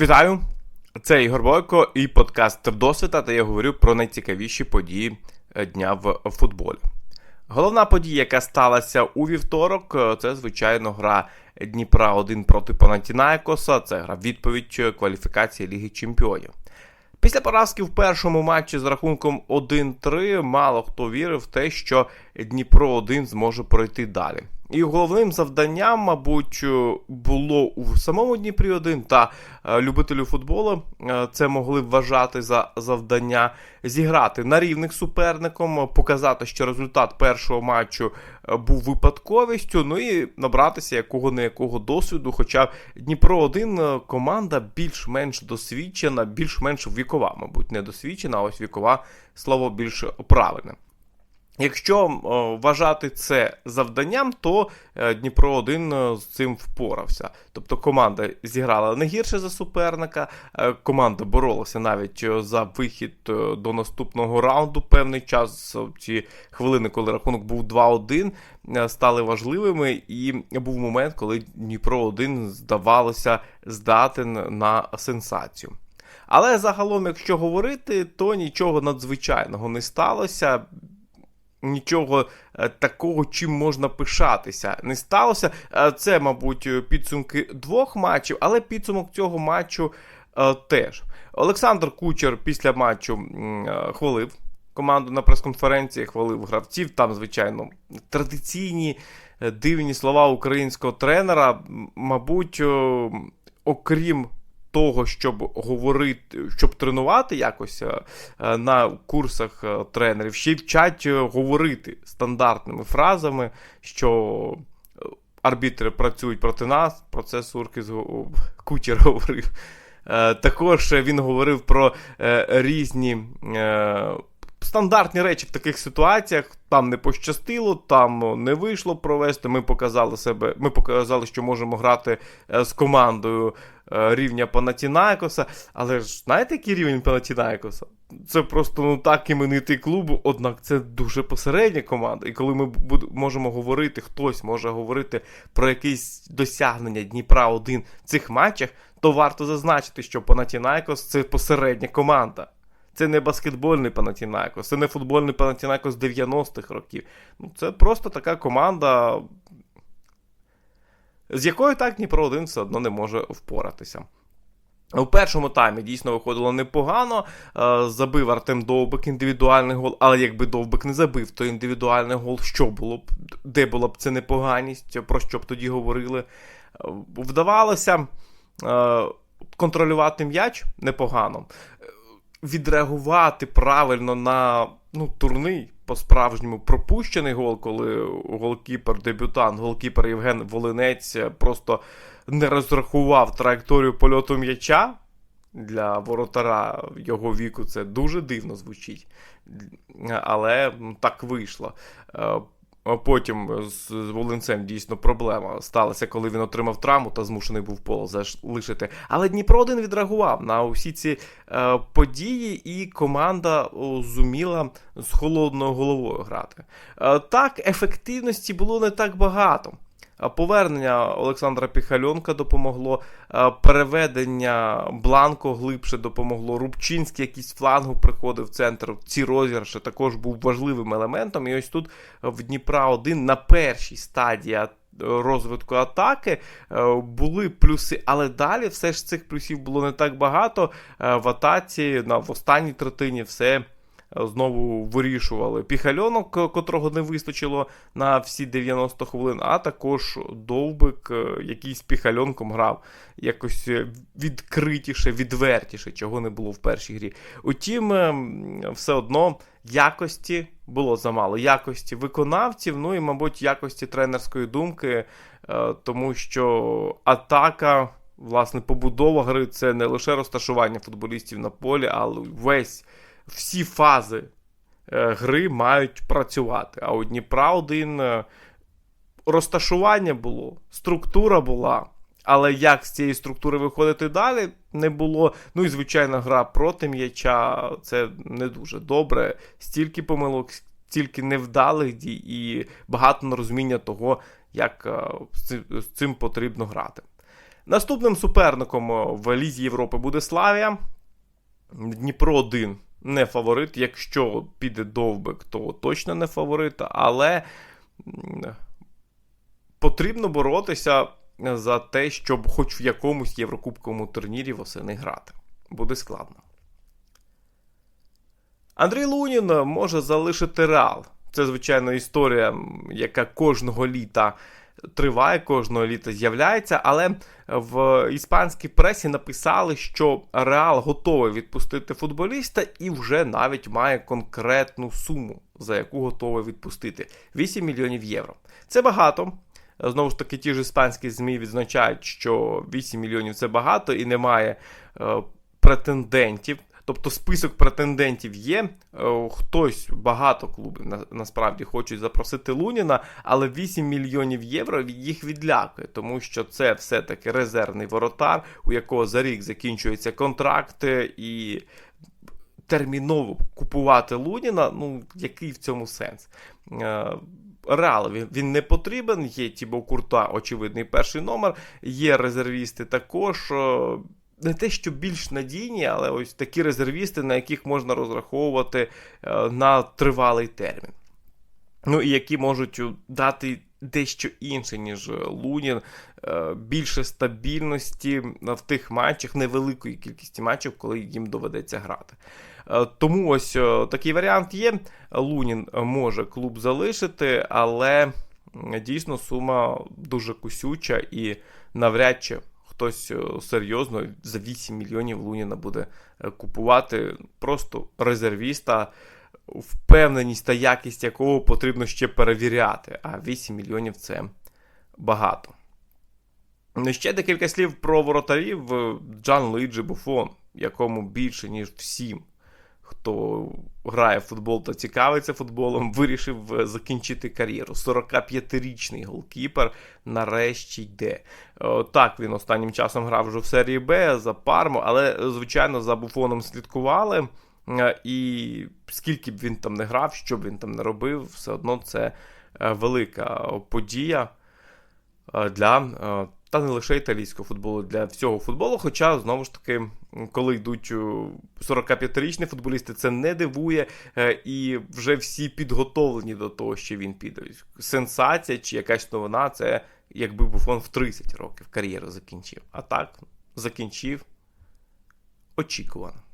Вітаю! Це Ігор Бойко і подкаст Вдосвіта, та я говорю про найцікавіші події е, дня в футболі. Головна подія, яка сталася у вівторок, е, це, звичайно, гра Дніпра 1 проти Панатінаєкоса. Це гра відповідь е, кваліфікації Ліги Чемпіонів. Після поразки в першому матчі з рахунком 1-3 мало хто вірив в те, що Дніпро 1 зможе пройти далі. І головним завданням, мабуть, було у самому Дніпрі 1 та е, любителю футболу е, це могли вважати за завдання зіграти на рівних суперником, показати, що результат першого матчу е, був випадковістю. Ну і набратися якого не якого досвіду. Хоча Дніпро 1 команда більш-менш досвідчена, більш-менш вікова, мабуть, не досвідчена, а ось вікова слово більш правильне. Якщо вважати це завданням, то е, Дніпро 1 е, з цим впорався. Тобто команда зіграла не гірше за суперника, е, команда боролася навіть за вихід до наступного раунду. Певний час ці хвилини, коли рахунок був 2-1, стали важливими. І був момент, коли Дніпро 1 здавалося здатен на сенсацію. Але загалом, якщо говорити, то нічого надзвичайного не сталося нічого е, такого, чим можна пишатися, не сталося. Е, це, мабуть, підсумки двох матчів, але підсумок цього матчу е, теж. Олександр Кучер після матчу хвалив команду на прес-конференції, хвалив гравців. Там, звичайно, традиційні дивні слова українського тренера. Мабуть, окрім того, щоб говорити, щоб тренувати якось е, е, на курсах е, тренерів, ще й вчать говорити стандартними фразами, що арбітри працюють проти нас. Про це Сурки Кучер говорив. Також він говорив про різні. Стандартні речі в таких ситуаціях там не пощастило, там не вийшло провести. Ми показали себе, ми показали, що можемо грати з командою Е, рівня Панатінайкоса. Але ж знаєте, який рівень Панатінайкоса? Це просто ну так іменитий клуб, однак це дуже посередня команда. І коли ми можемо говорити, хтось може говорити про якісь досягнення Дніпра 1 в цих матчах, то варто зазначити, що Панатінайкос це посередня команда. Це не баскетбольний Панатінайкос, це не футбольний Панатінайкос 90-х років. Ну, Це просто така команда з якою так Дніпро 1 все одно не може впоратися. У першому таймі дійсно виходило непогано. Е, забив Артем Довбик індивідуальний гол, але якби Довбик не забив, то індивідуальний гол, що було б, де була б це непоганість, про що б тоді говорили. Е, вдавалося е, контролювати м'яч непогано, відреагувати правильно на ну, турний по-справжньому пропущений гол, коли голкіпер-дебютант, голкіпер Євген Волинець просто не розрахував траєкторію польоту м'яча. Для воротара його віку це дуже дивно звучить. Але так вийшло. Е, Потім з Волинцем дійсно проблема сталася, коли він отримав травму та змушений був поле залишити. Але Дніпро один відреагував на усі ці е, події, і команда о, зуміла з холодною головою грати. Е, так, ефективності було не так багато. Повернення Олександра Піхальонка допомогло, переведення Бланко глибше допомогло. Рубчинський якийсь флангу приходив в центр. Ці розіграші також був важливим елементом. І ось тут в Дніпра 1 на першій стадії розвитку атаки були плюси, але далі все ж цих плюсів було не так багато. В атаці на в останній третині все знову вирішували піхальонок, котрого не вистачило на всі 90 хвилин, а також довбик, е, який з піхальонком грав якось е, відкритіше, відвертіше, чого не було в першій грі. Утім, е, все одно якості було замало. Якості виконавців, ну і, мабуть, якості тренерської думки, тому що атака. Власне, побудова гри це не лише розташування футболістів на полі, але весь всі фази е, гри мають працювати. А у Дніпра один е, розташування було, структура була. Але як з цієї структури виходити далі, не було. Ну і звичайно, гра проти м'яча це не дуже добре. Стільки помилок, стільки невдалих дій і багато нерозуміння того, як е, з цим потрібно грати. Наступним суперником в Лізі Європи буде Славія. Дніпро 1 не фаворит. Якщо піде довбик, то точно не фаворит. Але потрібно боротися за те, щоб хоч в якомусь єврокубковому турнірі восени грати. Буде складно. Андрій Лунін може залишити реал. Це, звичайно, історія, яка кожного літа триває, кожного літа з'являється, але в іспанській пресі написали, що Реал готовий відпустити футболіста і вже навіть має конкретну суму, за яку готовий відпустити 8 мільйонів євро. Це багато. Знову ж таки, ті ж іспанські ЗМІ відзначають, що 8 мільйонів це багато і немає е, претендентів Тобто список претендентів є. Е, хтось багато клубів на, насправді хочуть запросити Луніна, але 8 мільйонів євро їх відлякує, тому що це все-таки резервний воротар, у якого за рік закінчуються контракти і. Терміново купувати Луніна, ну який в цьому сенс? Е, Реал він, не потрібен. Є Тібо Курта, очевидний перший номер. Є резервісти також. Е, не те, що більш надійні, але ось такі резервісти, на яких можна розраховувати е, на тривалий термін. Ну і які можуть дати дещо інше, ніж Лунін, е, більше стабільності в тих матчах, невеликої кількості матчів, коли їм доведеться грати. Е, тому ось такий варіант є. Лунін може клуб залишити, але дійсно сума дуже кусюча і навряд чи хтось е, серйозно за 8 мільйонів Луніна буде е, купувати просто резервіста, впевненість та якість якого потрібно ще перевіряти. А 8 мільйонів це багато. Ну, ще декілька слів про воротарів Джан Луїджі Буфон, якому більше, ніж всім хто грає в футбол та цікавиться футболом, вирішив е, закінчити кар'єру. 45-річний голкіпер нарешті йде. Так, він останнім часом грав вже в серії Б за Парму, але, звичайно, за буфоном слідкували. Е, і скільки б він там не грав, що б він там не робив, все одно це е, велика подія для та не лише італійського футболу, для всього футболу. Хоча, знову ж таки, коли йдуть 45-річні футболісти, це не дивує, е, і вже всі підготовлені до того, що він піде. Сенсація чи якась новина, це якби Буфон в 30 років кар'єру закінчив. А так, закінчив очікувано.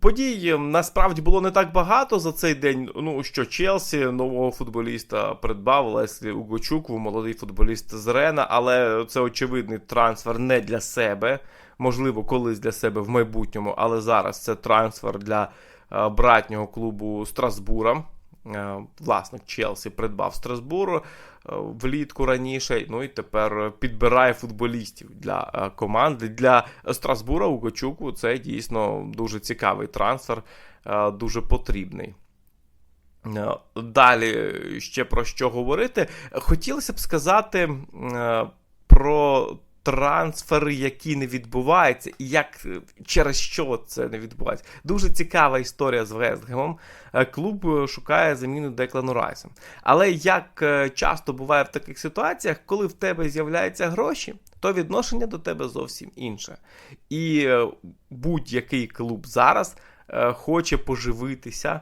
Подій насправді було не так багато за цей день. Ну що Челсі нового футболіста придбав Леслі Угочук, молодий футболіст з Рена, але це очевидний трансфер не для себе. Можливо, колись для себе в майбутньому, але зараз це трансфер для е, братнього клубу Страсбура. Е, власник Челсі придбав Страсбуру е, влітку раніше. Ну і тепер підбирає футболістів для е, команди. Для Страсбура у Гочуку це дійсно дуже цікавий трансфер, дуже потрібний. Далі ще про що говорити. Хотілося б сказати про трансфери, які не відбуваються, і як через що це не відбувається. Дуже цікава історія з Вестгемом. Е, клуб е, шукає заміну Деклану Райса. Але як е, часто буває в таких ситуаціях, коли в тебе з'являються гроші, то відношення до тебе зовсім інше. І будь-який клуб зараз хоче поживитися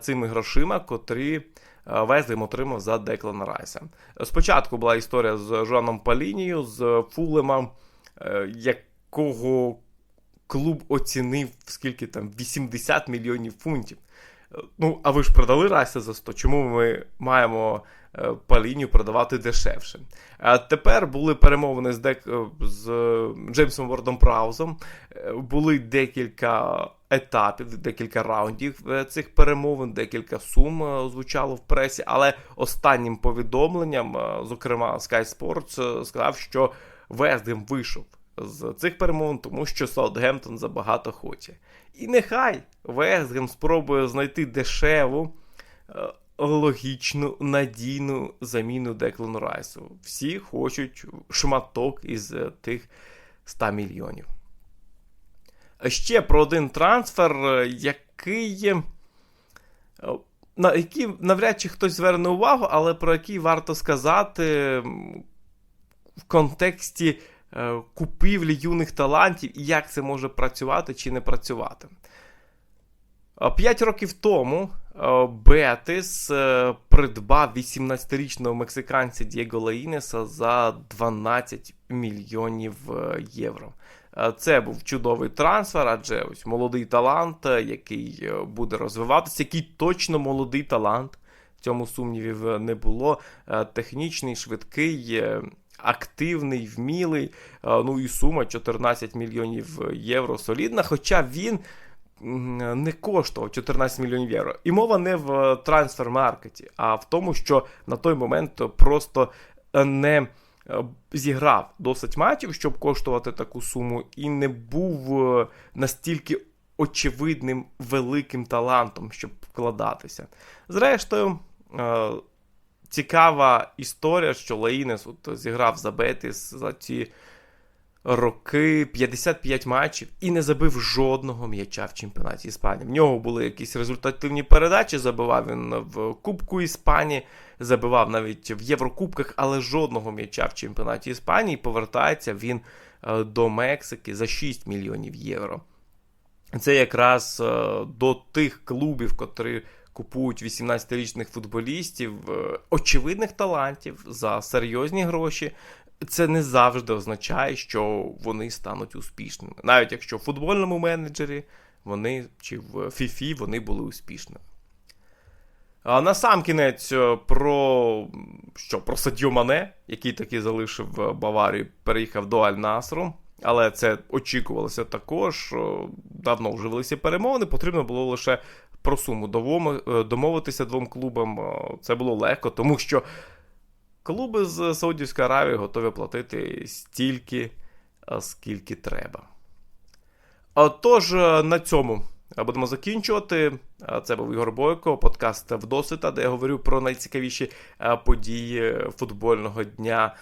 цими грошима, котрі. Везлім отримав за Деклана Райса. Спочатку була історія з Жоаном Палінією, з Фулемом, е, якого клуб оцінив скільки там 80 мільйонів фунтів. Е, ну, а ви ж продали Райса за 100. Чому ми маємо е, Палінію продавати дешевше? А тепер були перемовини з Дек... з Джеймсом Вордом Праузом. Були декілька етапів, декілька раундів е, цих перемовин, декілька сум е, звучало в пресі. Але останнім повідомленням, е, зокрема, Sky Sports, сказав, що Вестгем вийшов з цих перемовин, тому що Саутгемптон забагато хоче. І нехай Вестгем спробує знайти дешеву. Логічну надійну заміну Деклану Райсу. Всі хочуть шматок із тих 100 мільйонів. Ще про один трансфер, е, який е, на який навряд чи хтось зверне увагу, але про який варто сказати. в контексті е, купівлі юних талантів і як це може працювати чи не працювати. Е, П'ять років тому е, Бетис е, придбав 18-річного мексиканця Дієго Лаїнеса за 12 мільйонів євро. Це був чудовий трансфер, адже ось молодий талант, який буде розвиватися, який точно молодий талант. В цьому сумнівів не було. Технічний, швидкий, активний, вмілий. Ну і сума 14 мільйонів євро солідна. Хоча він не коштував 14 мільйонів євро. І мова не в е, трансфер-маркеті, а в тому, що на той момент просто е, не е, зіграв досить матчів, щоб коштувати таку суму, і не був настільки очевидним великим талантом, щоб вкладатися. Зрештою, цікава історія, що Лаїнес от зіграв за Бетіс за ці роки 55 матчів і не забив жодного м'яча в чемпіонаті Іспанії. В нього були якісь результативні передачі. Забивав він в Кубку Іспанії, забивав навіть в Єврокубках, але жодного м'яча в чемпіонаті Іспанії. Повертається він е, до Мексики за 6 мільйонів євро. Це якраз е, до тих клубів, котрі купують 18-річних футболістів, е, очевидних талантів за серйозні гроші. Це не завжди означає, що вони стануть успішними. Навіть якщо в футбольному менеджері вони чи в ФІФІ вони були успішними. А на сам кінець е, про що про Садю Мане, який таки залишив е, Баварію, переїхав до Аль-Насру. Але це очікувалося також. е, Давно вже велися перемовини. Потрібно було лише про суму домовитися двом клубам. Це було легко, тому що клуби з Саудівської Аравії готові платити стільки, е, скільки треба. Тож е, на цьому будемо закінчувати. Е, Це був Ігор Бойко, подкаст Вдосвіта, де я говорю про найцікавіші події футбольного дня.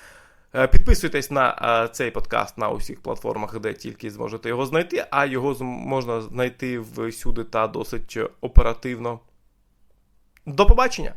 Підписуйтесь на цей подкаст на усіх платформах, де тільки зможете його знайти, а його можна знайти всюди та досить оперативно. До побачення!